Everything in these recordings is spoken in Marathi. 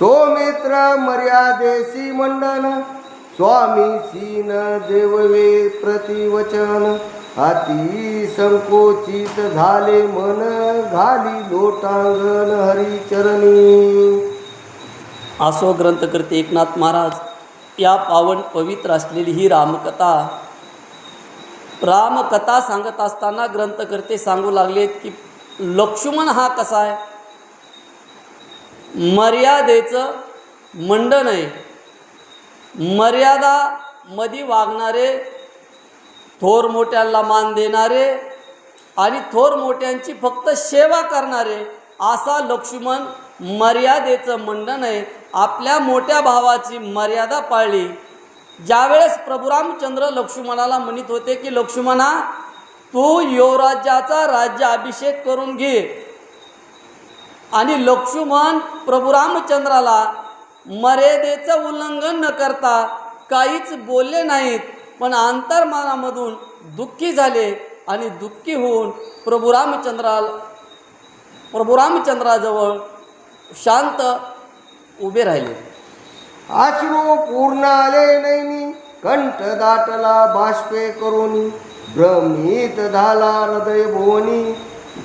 सोमित्र मर्यादेशी मंडन स्वामी सीन देववे प्रतिवचन. अति संकोचित झाले मन घाली लोटांगण हरिचरणी. असो ग्रंथकर्ते एकनाथ महाराज या पावन पवित्र असलेली ही रामकथा रामकथा सांगत असताना ग्रंथकर्ते सांगू लागलेत की लक्ष्मण हा कसा आहे? मर्यादेचं मंडन आहे. मर्यादा मधी वागणारे थोर मोठ्यांना मान देणारे आणि थोर मोठ्यांची फक्त सेवा करणारे असा लक्ष्मण मर्यादेचं मंडन आहे. आपल्या मोठ्या भावाची मर्यादा पाळली. ज्यावेळेस प्रभुरामचंद्र लक्ष्मणाला म्हणत होते की लक्ष्मणा तू युवराज्याचा राज्य अभिषेक करून घे. आणि लक्ष्मण प्रभू रामचंद्राला मर्यादेचं उल्लंघन न करता काहीच बोलले नाहीत पण अंतर्मनामधून दुःखी झाले आणि दुःखी होऊन प्रभू रामचंद्राला प्रभू रामचंद्राजवळ शांत उभे राहिले. आश्रू पूर्ण आले नैनी कंठ दाटला बाष्पे करोनी भ्रमित झाला हृदय भोवनी.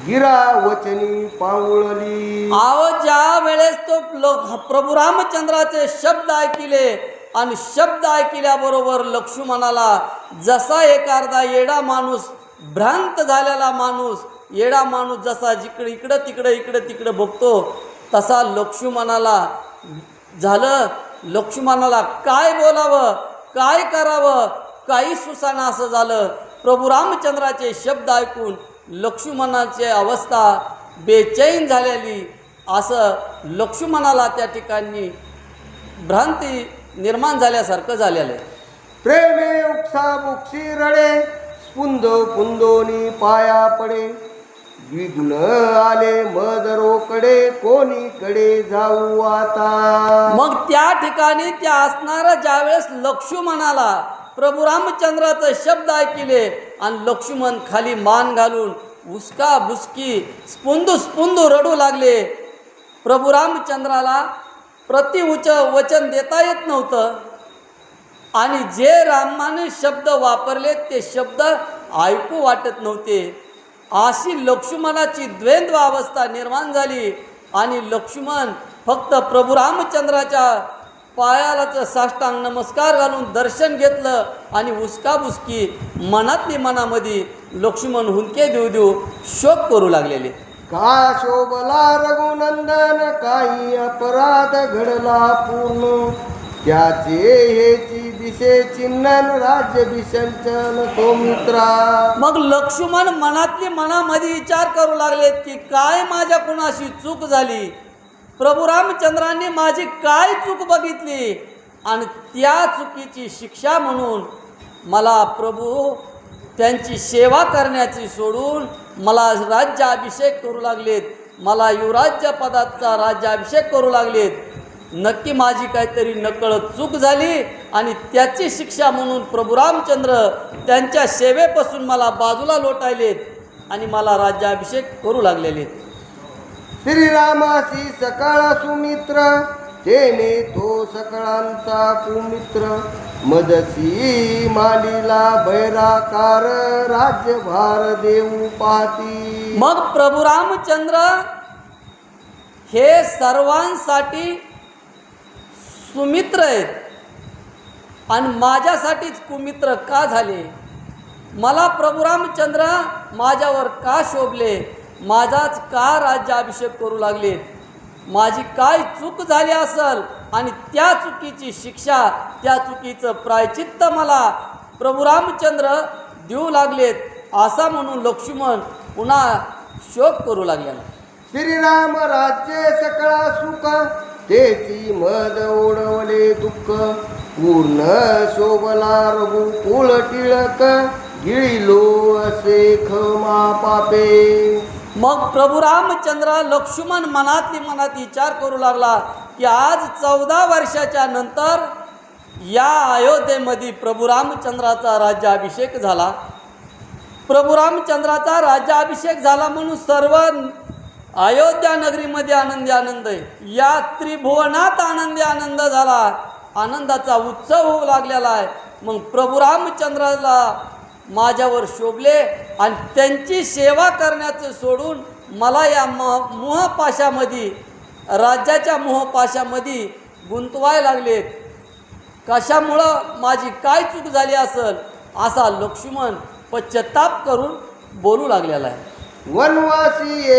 गिरा वचनी पांगुळली आव ज्या वेळेस तो ल- प्रभू रामचंद्राचे शब्द ऐकिले आणि शब्द ऐकल्याबरोबर लक्ष्मणाला जसा एखादा येडा माणूस भ्रांत झालेला माणूस येडा माणूस जसा जिकडे इकडं तिकडं इकडं तिकडं बघतो तसा लक्ष्मणाला झालं. लक्ष्मणाला काय बोलावं? काय करावं? काही सुसाना असं झालं. प्रभू रामचंद्राचे शब्द ऐकून लक्ष्मणाची अवस्था बेचैन झालेली असं लक्ष्मणाला त्या ठिकाणी भ्रांती निर्माण झाल्यासारखं झालेलं आहे. प्रेमे उक्सा बुक्सी रडे स्पुंद पुंदोनी पाया पडे. विघ्न आले मदरोकडे कोणीकडे जाऊ आता? मग त्या ठिकाणी त्या असणारा ज्यावेळेस लक्ष्मणाला प्रभू रामचंद्राचं शब्द ऐकिले आणि लक्ष्मण खाली मान घालून उसका बुसकी स्पुंदू स्पुंदू रडू लागले. प्रभू रामचंद्राला प्रतिउच वचन देता येत नव्हतं. आणि जे रामाने शब्द वापरले ते शब्द ऐकू वाटत नव्हते. अशी लक्ष्मणाची द्वैंद्व अवस्था निर्माण झाली आणि लक्ष्मण फक्त प्रभू रामचंद्राच्या पायालाच साष्टांग नमस्कार घालून दर्शन घेतलं आणि उसकाबुसकी मनातली मनामध्ये लक्ष्मण हुंके देऊ देऊ शोक करू लागलेले. का शोभला रघुनंदन काही अपराध घडला पूर्ण? त्याचे हेची दिशे चिन्हन राज्य विसंचन सौमित्रा. मग लक्ष्मण मनातली मनामध्ये विचार करू लागलेत की काय माझ्या कुणाशी चूक झाली? प्रभू रामचंद्रांनी माझी काय चूक बघितली? आणि त्या चुकीची शिक्षा म्हणून मला प्रभू त्यांची सेवा करण्याची सोडून मला राज्याभिषेक करू लागलेत. मला युवराज्य पदाचा राज्याभिषेक करू लागलेत. नक्की माझी काहीतरी नकळत चूक झाली आणि त्याची शिक्षा म्हणून प्रभू रामचंद्र त्यांच्या सेवेपासून मला बाजूला लोटायलेत आणि मला राज्याभिषेक करू लागलेले श्रीरामासी सकाळ सुमित्र तेने तो सकळांचा कुमित्र. मदसी मालीला बैराकार राज्यभार देऊ पाहती. मग प्रभू रामचंद्र हे सर्वांसाठी सुमित्र आहेत. आणि माझ्यासाठीच कुमित्र का झाले? मला प्रभू रामचंद्र माझ्यावर का शोभले? माझाच का राज्याभिषेक करू लागले? माझी काय चूक झाली असल? आणि त्या चुकीची शिक्षा त्या चुकीचं प्रायचित्त मला प्रभू रामचंद्र देऊ लागलेत असा म्हणून लक्ष्मण पुन्हा शोक करू लागला. श्रीराम राज्य सकळा सुख तेची मद ओढवले दुःख. पूर्ण शोभला रघु कुळ टिळक गिळिलो असे खमा पापे. मग प्रभू रामचंद्र लक्ष्मण मनातली मनात विचार करू लागला की आज चौदा वर्षाच्या नंतर या अयोध्येमध्ये प्रभू रामचंद्राचा राज्याभिषेक झाला. प्रभू रामचंद्राचा राज्याभिषेक झाला म्हणून सर्व अयोध्या नगरीमध्ये आनंदी आनंद आहे. या त्रिभुवनात आनंदी आनंद झाला. आनंदाचा उत्सव होऊ लागलेला आहे. मग प्रभू रामचंद्राला माझ्यावर शोभले आणि त्यांची सेवा करण्याचं सोडून मला या म मोहपाशामध्ये राज्याच्या मोहपाशामध्ये गुंतवाय लागलेत कशामुळं माझी काय चूक झाली असेल असा लक्ष्मण पश्चाताप करून बोलू लागलेला आहे. वनवासी